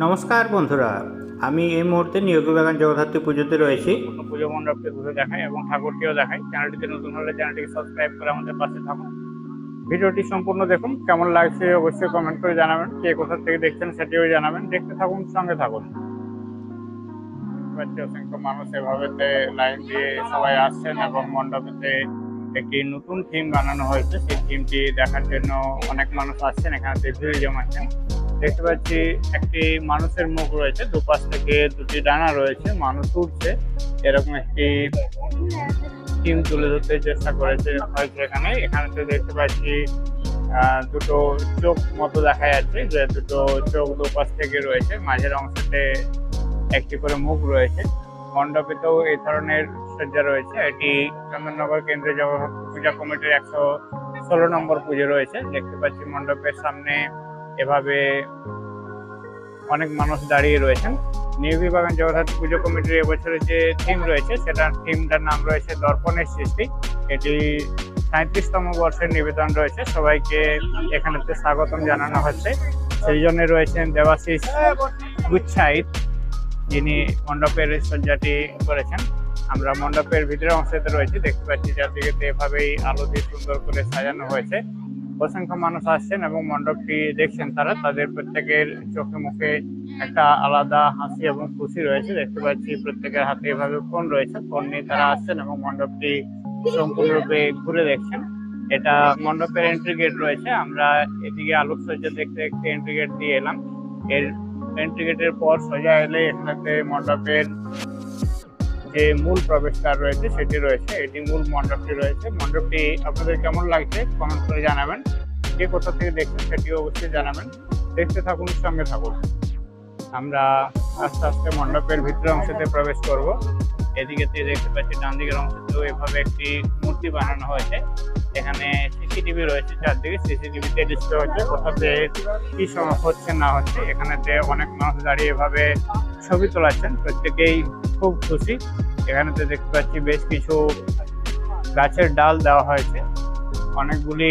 নমস্কার বন্ধুরা, আমি এই মুহূর্তে নিয়োগী বাগান জগদ্ধাত্রী পুজোতে রয়েছি। পুজো মণ্ডপকে ঘুরে দেখাই এবং ঠাকুরকেও দেখাই। চ্যানেলটিতে নতুন হলে চ্যানেলটিকে সাবস্ক্রাইব করে আমাদের পাশে থাকুন। ভিডিওটি সম্পূর্ণ দেখুন, কেমন লাগছে অবশ্যই কমেন্ট করে জানাবেন। কে কোথা থেকে দেখছেন সেটিও জানাবেন। দেখতে থাকুন, সঙ্গে থাকুন। অসংখ্য মানুষ এভাবেতে লাইন দিয়ে সবাই আসছেন এবং মণ্ডপেতে একটি নতুন থিম বানানো হয়েছে। সেই থিমটি দেখার জন্য অনেক মানুষ আসছেন, এখানে ভিড় জমাচ্ছেন। দেখতে পাচ্ছি একটি মানুষের মুখ রয়েছে, দুপাশ থেকে দুটি ডানা রয়েছে, মানুষ উঠছে এরকম একটি টিম তুলে ধরতে চেষ্টা করেছে হয়তো এখানে। এখানে তো দেখতে পাচ্ছি দুটো চোখ মতো দেখা যাচ্ছে যে দুটো চোখ দুপাশ থেকে রয়েছে। মাঝের অংশতে একটি করে মুখ রয়েছে। মণ্ডপেতেও এই ধরনের সজ্জা রয়েছে। এটি চন্দননগর কেন্দ্রীয় জগন্নাথ পূজা কমিটির একশো ষোলো নম্বর পুজো রয়েছে। দেখতে পাচ্ছি মণ্ডপের সামনে এভাবে অনেক মানুষ দাঁড়িয়ে রয়েছেন। নিয়োগী বাগান জগন্নাথ পুজো কমিটির এবছরে যে থিম রয়েছে, সেটার থিমটার নাম রয়েছে দর্পণের সৃষ্টি। এটি সাঁত্রিশতম বর্ষের নিবেদন রয়েছে। সবাইকে এখানেতে স্বাগতম জানানো হচ্ছে। সেই জন্য রয়েছেন দেবাশিস গুচ্ছাইত, যিনি মণ্ডপের সজ্জাটি করেছেন। আমরা মণ্ডপের ভিতরে অংশতে রয়েছি। দেখতে পাচ্ছি চারদিকে এভাবেই আলো দিয়ে সুন্দর করে সাজানো হয়েছে। অসংখ্য মানুষ আসছেন এবং মণ্ডপটি দেখছেন তারা। তাদের প্রত্যেকের চোখে মুখে একটা আলাদা হাসি এবং খুশি রয়েছে। দেখতে পাচ্ছি প্রত্যেকের হাতে এভাবে ফোন রয়েছে। ফোন নিয়ে তারা আসছেন এবং মণ্ডপটি সম্পূর্ণরূপে ঘুরে দেখছেন। এটা মণ্ডপের এন্ট্রি গেট রয়েছে। আমরা এদিকে আলোকসজ্জা দেখতে দেখতে এন্ট্রি গেট দিয়ে এলাম। এর এন্ট্রি গেটের পর সোজা এলে এখানে মণ্ডপের যে মূল প্রবেশদ্বার রয়েছে সেটি রয়েছে, এটি মূল মণ্ডপটি রয়েছে। মণ্ডপটি আপনাদের কেমন লাগছে কমেন্ট করে জানাবেন। কে কোথা থেকে দেখছেন সেটিও অবশ্যই জানাবেন। দেখতে থাকুন, সঙ্গে থাকুন। আমরা আস্তে আস্তে মণ্ডপের ভিতরে অংশতে প্রবেশ করব। এদিকে দেখতে পাচ্ছি ডান দিকের অংশতেও এভাবে একটি মূর্তি বানানো হয়েছে। এখানে সিসিটিভি রয়েছে চারদিকে। সিসিটিভিতে ডিসপ্লে হচ্ছে। কোথাতে কি সময় হচ্ছে, না হচ্ছে, এখানেতে অনেক মানুষ দাঁড়িয়ে এভাবে ছবি তোলাচ্ছেন। প্রত্যেকেই খুব খুশি। এখানেতে দেখতে পাচ্ছি বেশ কিছু গাছের ডাল দেওয়া হয়েছে। অনেকগুলি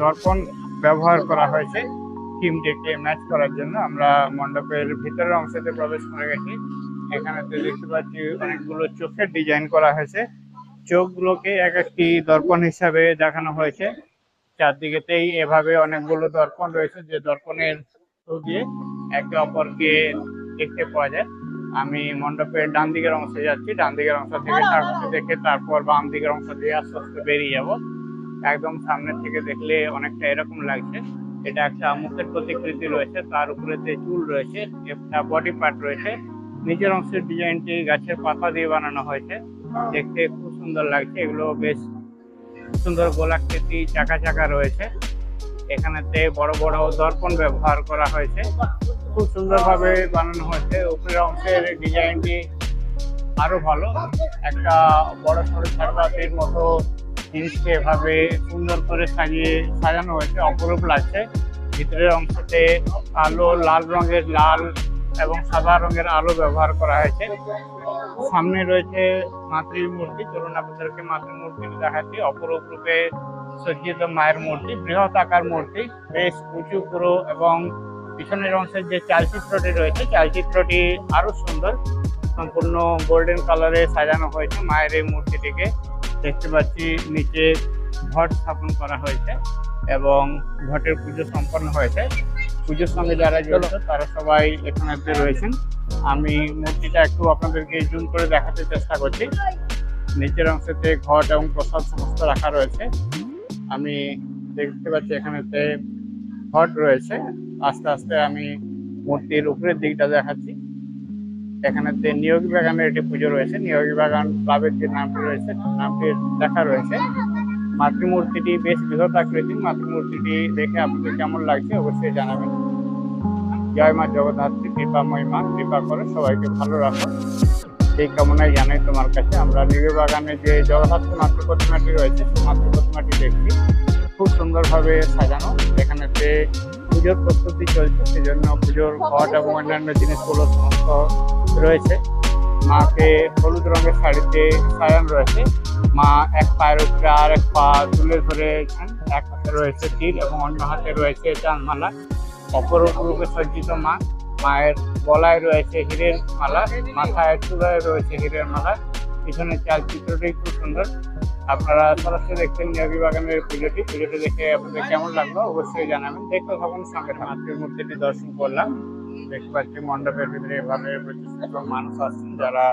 দর্পণ ব্যবহার করা হয়েছে। থিমটিকে ম্যাচ করার জন্য আমরা মণ্ডপের ভিতরের অংশতে প্রবেশ করে গেছি। এখানেতে দেখতে পাচ্ছি অনেকগুলো চোখের ডিজাইন করা হয়েছে। চোখগুলোকে এক একটি দর্পণ হিসাবে দেখানো হয়েছে। চারদিকেতেই এভাবে অনেকগুলো দর্পণ রয়েছে। যে দর্পণের দিয়ে একে অপরকে দেখতে পাওয়া যায়। আমি মণ্ডপের ডান দিকের অংশে যাচ্ছি, ডান দিকের অংশ থেকে ঠাকুরকে দেখে তারপর বাম দিকের অংশ দিয়ে আস্তে আস্তে বেরিয়ে যাব। একদম সামনে থেকে দেখলে অনেকটা এরকম লাগছে। এটা একটা মুখের প্রতিকৃতি রয়েছে, তার উপরে যে চুল রয়েছে, একটা বডি পার্ট রয়েছে। নিচের অংশের ডিজাইনটি গাছের পাতা দিয়ে বানানো হয়েছে। দেখতে খুব সুন্দর লাগছে, এগুলো বেশ সুন্দর গোলাকৃতি, চাকা চাকা রয়েছে। এখানেতে বড় বড় দর্পণ ব্যবহার করা হয়েছে। খুব সুন্দরভাবে বানানো হয়েছে। উপরের অংশের ডিজাইনটি আরও ভালো। একটা বড় সড়ো ঝাড়বাতির মতো জিনিসকে এভাবে সুন্দর করে সাজিয়ে সাজানো হয়েছে। অপরূপ লাগছে। ভিতরের অংশতে আলো, লাল রঙের লাল এবং সাদা রঙের আলো ব্যবহার করা হয়েছে। সামনে রয়েছে মাতৃ মূর্তি চলুন আপনাদেরকে মাতৃ দেখাচ্ছি। অপরূপ রূপে সজ্জিত মায়ের মূর্তি, বৃহৎ আকার মূর্তি, বেশ উঁচু, পুরো এবং পিছনের অংশের যে চালচিত্রটি রয়েছে, চালচিত্রটি আরও সুন্দর। সম্পূর্ণ গোল্ডেন কালারে সাজানো হয়েছে মায়ের এই মূর্তিটিকে। দেখতে পাচ্ছি নিচে ঘট স্থাপন করা হয়েছে এবং ঘটের পুজো সম্পন্ন হয়েছে। পুজোর সঙ্গে যারা জড়িত, তারা সবাই এখানে রয়েছেন। আমি মূর্তিটা একটু আপনাদেরকে জুম করে দেখাতে চেষ্টা করছি। নিচের অংশতে ঘট এবং প্রসাদ সমস্ত রাখা রয়েছে। আমি দেখতে পাচ্ছি এখানেতে ঘট রয়েছে। আস্তে আস্তে আমি মূর্তির উপরের দিকটা দেখাচ্ছি। এখানেতে নিয়োগী বাগানের একটি পুজো রয়েছে। নিয়োগী বাগান ক্লাবের যে নামটি রয়েছে নামটি লেখা রয়েছে। মাতৃমূর্তিটি বেশ বৃহৎ আকৃতির। মাতৃমূর্তিটি দেখে আপনাদের কেমন লাগছে অবশ্যই জানাবেন। জয় মা জগদ্ধাত্রী কৃপা মহিমা, কৃপা করে, সবাইকে ভালো রাখো। এই কামনাই জানাই তোমার কাছে। আমরা নিয়োগী বাগানে যে জগদ্ধাত্রী মাতৃ প্রতিমাটি রয়েছে, সেই মাতৃ প্রতিমাটি দেখছি। খুব সুন্দরভাবে সাজানো। এখানেতে পুজোর প্রস্তুতি চলছে, সেজন্য পুজোর ঘট এবং অন্যান্য জিনিসগুলো সমস্ত রয়েছে। মাকে হলুদ রঙের শাড়িতে সাজানো রয়েছে। মা এক পায়ের উপরে আর এক পা তুলে ধরেছেন এক হাতে রয়েছে তীর এবং অন্য হাতে রয়েছে চাঁদমালা অপরূপ রূপে সজ্জিত মা মায়ের গলায় রয়েছে হীরের মালা, মাথায় চূড়ায় রয়েছে হীরের মালা। পিছনের চালচিত্রটি খুব সুন্দর। আপনারা সরাসরি দেখছেন নিয়োগী বাগানের পুজোটি পুজোটি দেখে আপনাদের কেমন লাগল অবশ্যই জানাবেন। দেখতে থাকুন সঙ্গে মাতৃ মূর্তিটি দর্শন করলাম। দেখতে পাচ্ছি, মণ্ডপের ভিতরে এভাবে প্রচুর মানুষ আসছেন যারা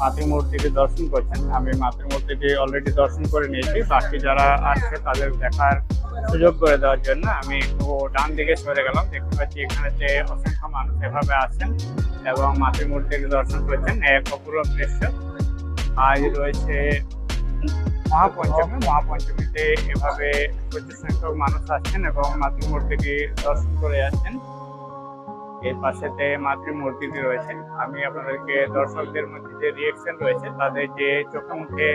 মাতৃ মূর্তিটি দর্শন করছেন। আমি মাতৃ মূর্তিটি অলরেডি দর্শন করে নিয়েছি। বাকি যারা আসছে তাদের দেখার সুযোগ করে দেওয়ার জন্য আমি একটু ডান দিকে সরে গেলাম। দেখতে পাচ্ছি এখানে যে অসংখ্য মানুষ এভাবে আসছেন এবং মাতৃমূর্তিটি দর্শন করছেন। এক অপূরব দৃশ্য। আজ রয়েছে মহাপঞ্চমী। মহাপঞ্চমীতে এভাবে প্রচুর সংখ্যক মানুষ আসছেন এবং মাতৃ মূর্তিটি দর্শন করে যাচ্ছেন এর পাশেতে মাতৃ মূর্তিটি রয়েছে। আমি আপনাদেরকে দর্শকদের মধ্যে যে রিয়েকশন রয়েছে, তাদের যে চোখে মুখে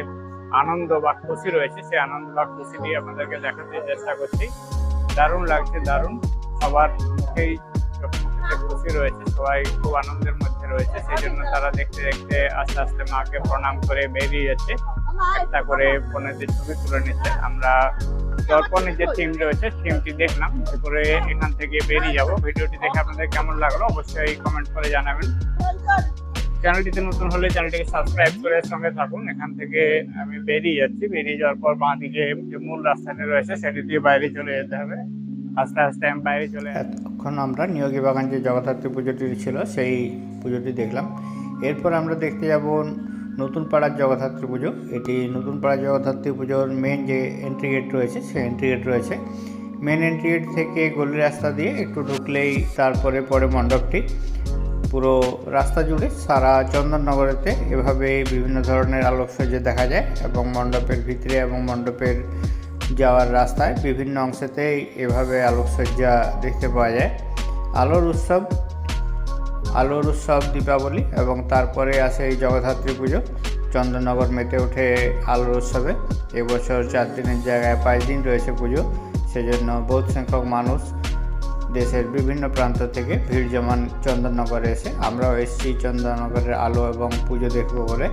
আনন্দ বা খুশি রয়েছে, সেই আনন্দ বা খুশিটি আপনাদেরকে দেখাতে চেষ্টা করছি। দারুণ লাগছে, দারুণ। সবার মুখেই চোখে মুখে খুশি রয়েছে, সবাই খুব আনন্দের মধ্যে রয়েছে। সেই জন্য তারা দেখতে দেখতে আস্তে আস্তে মাকে প্রণাম করে বেরিয়ে যাচ্ছে। একটা করে ফোনেতে ছবি তুলে নিচ্ছে। আমরা দর্পণের যে টিম রয়েছে টিমটি দেখলাম, এরপরে এখান থেকে বেরিয়ে যাব। ভিডিওটি দেখে আপনাদের কেমন লাগল অবশ্যই কমেন্ট করে জানাবেন। চ্যানেলটিতে নতুন হলে চ্যানেলটিকে সাবস্ক্রাইব করে সঙ্গে থাকুন। এখান থেকে আমি বেরিয়ে যাচ্ছি। বেরিয়ে যাওয়ার পর বাঁ দিকে যে মূল রাস্তাটি রয়েছে, সেটি দিয়ে বাইরে চলে যেতে হবে। আস্তে আস্তে আমি বাইরে চলে এতক্ষণ আমরা নিয়োগী বাগান যে জগদ্ধাত্রী পুজোটি ছিল, সেই পুজোটি দেখলাম। এরপর আমরা দেখতে যাব নতুন পাড়ার জগদ্ধাত্রী পুজো। এটি নতুন পাড়ার জগদ্ধাত্রী পুজোর মেন যে এন্ট্রি গেট রয়েছে, সেই এন্ট্রি গেট রয়েছে। মেন এন্ট্রি গেট থেকে গলি রাস্তা দিয়ে একটু ঢুকলেই তারপরে পরে মণ্ডপটি। পুরো রাস্তা জুড়ে সারা চন্দননগরেতে এভাবে বিভিন্ন ধরনের আলোকসজ্জা দেখা যায় এবং মণ্ডপের ভিতরে এবং মণ্ডপের যাওয়ার রাস্তায় বিভিন্ন অংশেতেই এভাবে আলোকসজ্জা দেখতে পাওয়া যায়। আলোর উৎসব আলোর উৎসব, দীপাবলি এবং তারপরে আসে এই জগদ্ধাত্রী পুজো। চন্দননগর মেতে ওঠে আলোর উৎসবে। এবছর চার দিনের জায়গায় পাঁচ দিন রয়েছে পুজো। সেজন্য বহু সংখ্যক মানুষ দেশের বিভিন্ন প্রান্ত থেকে ভিড় জমান চন্দননগরে এসে আমরাও এসেছি চন্দননগরের আলো এবং পুজো দেখব বলে।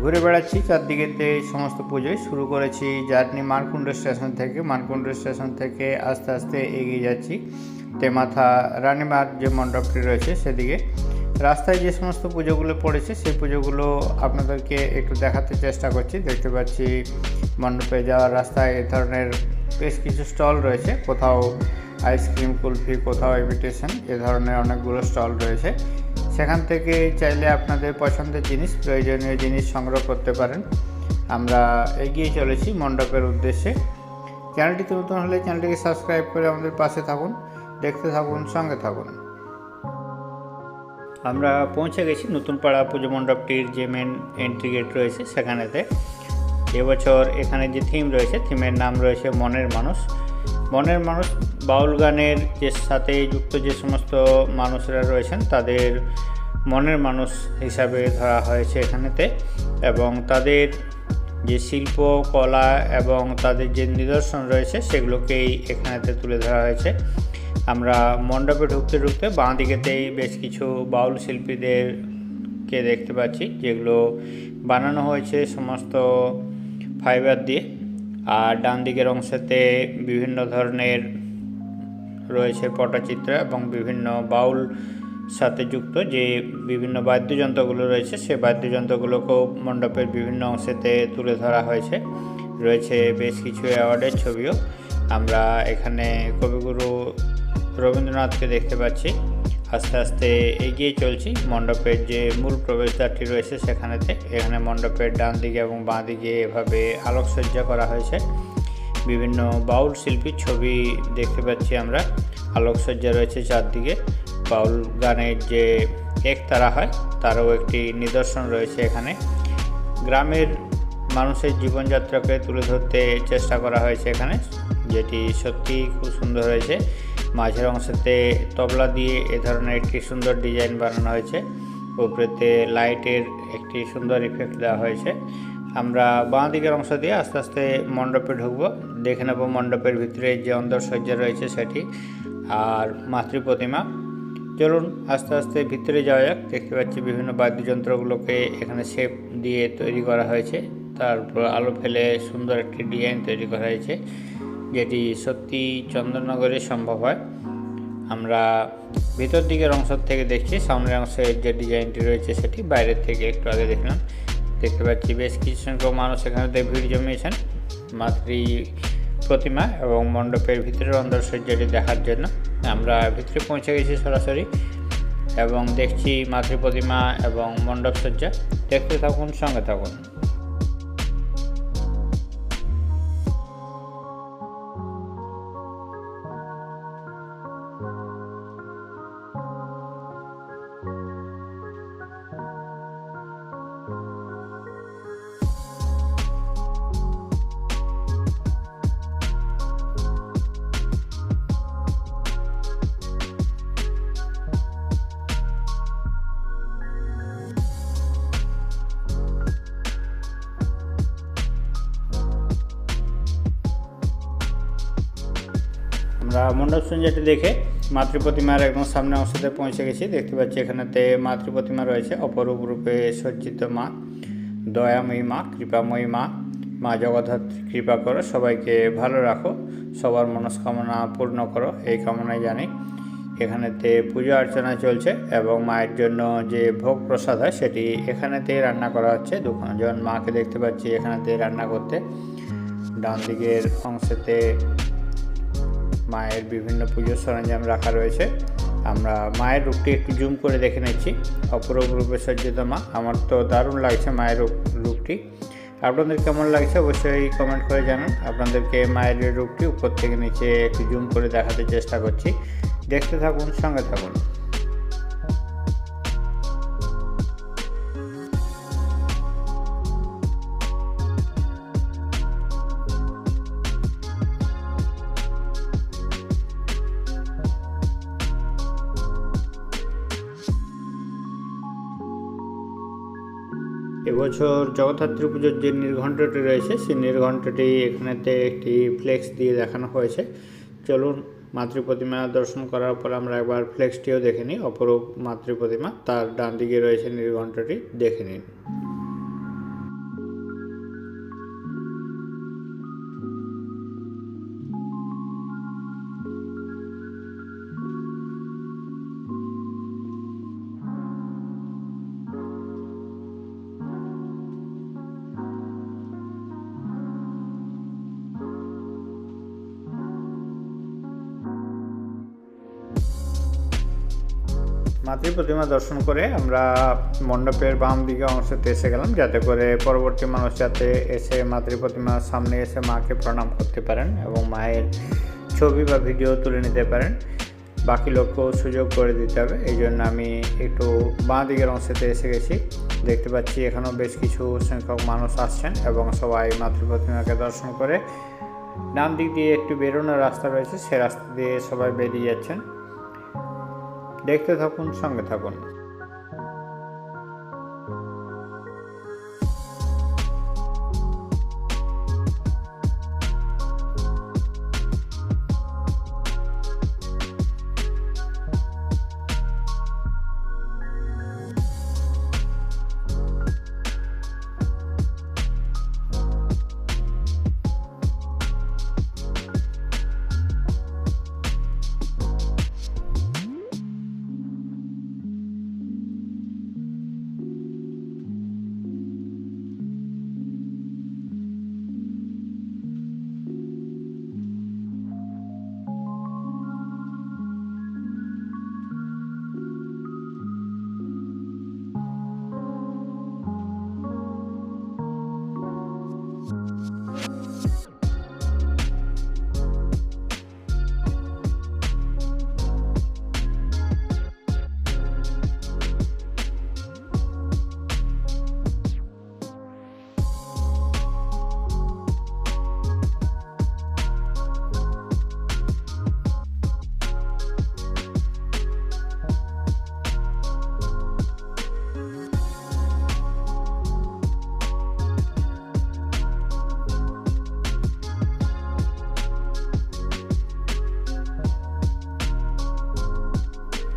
ঘুরে বেড়াচ্ছি চারদিকেতে এই সমস্ত পুজোয় শুরু করেছি জার্নি মানকুণ্ড স্টেশন থেকে। মানকুণ্ড স্টেশন থেকে আস্তে আস্তে এগিয়ে যাচ্ছি। তেমাথা রানীমার যে মণ্ডপটি রয়েছে সেদিকে। রাস্তায় যে সমস্ত পুজোগুলো পড়েছে, সেই পুজোগুলো আপনাদেরকে একটু দেখাতে চেষ্টা করছি। দেখতে পাচ্ছি মণ্ডপে যাওয়ার রাস্তায় এ ধরনের বেশ কিছু স্টল রয়েছে। কোথাও আইসক্রিম, কুলফি, কোথাও ইমিটেশন এ ধরনের অনেকগুলো স্টল রয়েছে। সেখান থেকে চাইলে আপনাদের পছন্দের জিনিস, প্রয়োজনীয় জিনিস সংগ্রহ করতে পারেন। আমরা এগিয়ে চলেছি মণ্ডপের উদ্দেশ্যে। চ্যানেলটিতে নতুন হলে চ্যানেলটিকে সাবস্ক্রাইব করে আমাদের পাশে থাকুন। দেখতে থাকুন, সঙ্গে থাকুন। আমরা পৌঁছে গেছি নতুন পাড়া পুজো মণ্ডপটির যে মেন এন্ট্রি গেট রয়েছে সেখানেতে। এবছর এখানে যে থিম রয়েছে থিমের নাম রয়েছে মনের মানুষ। মনের মানুষ বাউল গানের যে সাথে যুক্ত যে সমস্ত মানুষরা রয়েছেন, তাদের মনের মানুষ হিসাবে ধরা হয়েছে এখানেতে। এবং তাদের যে শিল্প, কলা এবং তাদের যে নিদর্শন রয়েছে, সেগুলোকেই এখানেতে তুলে ধরা হয়েছে। আমরা মণ্ডপে ঢুকতে ঢুকতে বাঁ দিকেতেই বেশ কিছু বাউল শিল্পীদেরকে দেখতে পাচ্ছি, যেগুলো বানানো হয়েছে সমস্ত ফাইবার দিয়ে। আর ডান দিকের অংশেতে বিভিন্ন ধরনের রয়েছে পটচিত্র এবং বিভিন্ন বাউল সাথে যুক্ত যে বিভিন্ন বাদ্যযন্ত্রগুলো রয়েছে সেই বাদ্যযন্ত্রগুলোকেও মণ্ডপের বিভিন্ন অংশেতে তুলে ধরা হয়েছে। রয়েছে বেশ কিছু অ্যাওয়ার্ডের ছবিও। আমরা এখানে কবিগুরু রবীন্দ্রনাথকে দেখতে পাচ্ছি। আস্তে আস্তে এগিয়ে চলছি। মণ্ডপের যে মূল প্রবেশদ্বারটি রয়েছে সেখানেতে। এখানে মণ্ডপের ডান দিকে এবং বাঁ দিকে এভাবে আলোকসজ্জা করা হয়েছে। বিভিন্ন বাউল শিল্পীর ছবি দেখতে পাচ্ছি আমরা। আলোকসজ্জা রয়েছে চারদিকে। বাউল গানের যে এক তারা হয়, তারও একটি নিদর্শন রয়েছে এখানে। গ্রামের মানুষের জীবনযাত্রাকে তুলে ধরতে চেষ্টা করা হয়েছে এখানে। যেটি সত্যি খুব সুন্দর হয়েছে। মাঝের অংশতে তবলা দিয়ে এ ধরনের একটি সুন্দর ডিজাইন বানানো হয়েছে। উপরেতে লাইটের একটি সুন্দর ইফেক্ট দেওয়া হয়েছে। আমরা বাঁ দিকের অংশ দিয়ে আস্তে আস্তে মণ্ডপে ঢুকবো। দেখে নেব মণ্ডপের ভিতরে যে অন্দরসজ্জা রয়েছে সেটি আর মাতৃ প্রতিমা। চলুন আস্তে আস্তে ভিতরে যাওয়া যাক। দেখতে পাচ্ছি বিভিন্ন বাদ্যযন্ত্রগুলোকে এখানে শেপ দিয়ে তৈরি করা হয়েছে। তারপর আলো ফেলে সুন্দর একটি ডিজাইন তৈরি করা হয়েছে। যেটি সত্যি চন্দননগরে সম্ভব হয়। আমরা ভিতর দিকের অংশ থেকে দেখছি, সামনের অংশের যে ডিজাইনটি রয়েছে সেটি বাইরের থেকে একটু আগে দেখলাম। দেখতে পাচ্ছি বেশ কিছু সংখ্যক মানুষ এখানেতে ভিড় জমিয়েছেন। মাতৃ প্রতিমা এবং মণ্ডপের ভিতরের অন্দরসজ্জাটি দেখার জন্য। আমরা ভিতরে পৌঁছে গেছি সরাসরি এবং দেখছি মাতৃ প্রতিমা এবং মণ্ডপ সজ্জা দেখতে থাকুন, সঙ্গে থাকুন। আমরা মণ্ডপ সঞ্জাটি দেখে মাতৃ প্রতিমার একদম সামনে অংশতে পৌঁছে গেছি। দেখতে পাচ্ছি এখানেতে মাতৃ প্রতিমা রয়েছে। অপরূপ রূপে সজ্জিত মা, দয়াময়ী মা, কৃপাময়ী মা মা জগদ্ধাত্রী, কৃপা করো, সবাইকে ভালো রাখো, সবার মনস্কামনা পূর্ণ করো, এই কামনাই জানি। এখানেতে পুজো অর্চনা চলছে এবং মায়ের জন্য যে ভোগ প্রসাদ হয়, সেটি এখানেতেই রান্না করা হচ্ছে। দুজন মাকে দেখতে পাচ্ছি এখানেতে রান্না করতে। ডান দিকের অংশেতে মায়ের বিভিন্ন পুজোর সরঞ্জাম রাখা রয়েছে। আমরা মায়ের রূপটি একটু জুম করে দেখে নিচ্ছি। অপরূপ রূপে সজ্জিত মা, আমার তো দারুণ লাগছে মায়ের রূপ, রূপটি। আপনাদের কেমন লাগছে অবশ্যই কমেন্ট করে জানান। আপনাদেরকে মায়ের রূপটি উপর থেকে নিচে একটু জুম করে দেখাতে চেষ্টা করছি। দেখতে থাকুন, সঙ্গে থাকুন। এবছর জগদ্ধাত্রী পুজোর যে নির্ঘণ্টটি রয়েছে, সেই নির্ঘণ্টটি এখানেতে একটি ফ্লেক্স দিয়ে দেখানো হয়েছে। চলুন মাতৃ প্রতিমা দর্শন করার পর আমরা একবার ফ্লেক্সটিও দেখে নিই। অপরূপ মাতৃ প্রতিমা তার ডান দিকে রয়েছে নির্ঘণ্টটি, দেখে নিন। মাতৃ প্রতিমা দর্শন করে আমরা মণ্ডপের বাম দিকে অংশতে এসে গেলাম, যাতে করে পরবর্তী মানুষ যাতে এসে মাতৃ প্রতিমার সামনে এসে মাকে প্রণাম করতে পারেন এবং মায়ের ছবি বা ভিডিও তুলে নিতে পারেন। বাকি লোককেও সুযোগ করে দিতে হবে, এই জন্য আমি একটু বাঁ দিকের অংশতে এসে গেছি। দেখতে পাচ্ছি এখানেও বেশ কিছু সংখ্যক মানুষ আসছেন এবং সবাই মাতৃ প্রতিমাকে দর্শন করে ডান দিক দিয়ে একটু বেরোনোর রাস্তা রয়েছে, সে রাস্তা দিয়ে সবাই বেরিয়ে যাচ্ছেন। দেখতে থাকুন সঙ্গে থাকুন।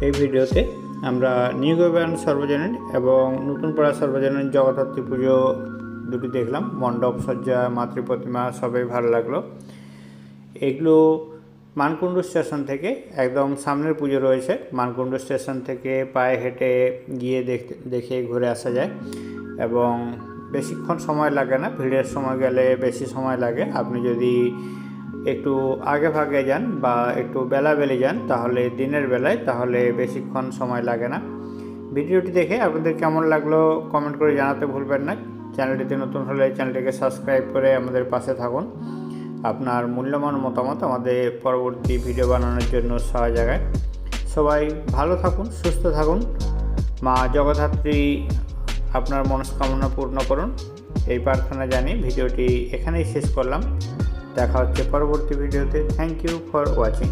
এই ভিডিওতে আমরা নিউ গভর্ন সর্বজনীন এবং নতুন পাড়া সর্বজনীন জগদ্ধাত্রী পুজো দুটি দেখলাম। মণ্ডপ সজ্জা মাতৃ প্রতিমা সবই ভালো লাগল। এগুলো মানকুণ্ডু স্টেশন থেকে একদম সামনের পুজো রয়েছে। মানকুণ্ডু স্টেশন থেকে পায়ে হেঁটে গিয়ে দেখতে, দেখে ঘুরে আসা যায় এবং বেশিক্ষণ সময় লাগে না। ভিড়ের সময় গেলে বেশি সময় লাগে। আপনি যদি একটু আগে ভাগে যান বা একটু বেলাবেলি যান, তাহলে দিনের বেলায়, তাহলে বেশিক্ষণ সময় লাগে না। ভিডিওটি দেখে আপনাদের কেমন লাগল কমেন্ট করে জানাতে ভুলবেন না। চ্যানেলটিতে নতুন হলে চ্যানেলটিকে সাবস্ক্রাইব করে আমাদের পাশে থাকুন। আপনার মূল্যবান মতামত আমাদের পরবর্তী ভিডিও বানানোর জন্য সহায় জায়গায়। সবাই ভালো থাকুন, সুস্থ থাকুন। মা জগদ্ধাত্রী আপনার মনস্কামনা পূর্ণ করুন। এই প্রার্থনা জানিয়ে ভিডিওটি এখানেই শেষ করলাম। দেখা হচ্ছে পরবর্তী ভিডিওতে। Thank you for watching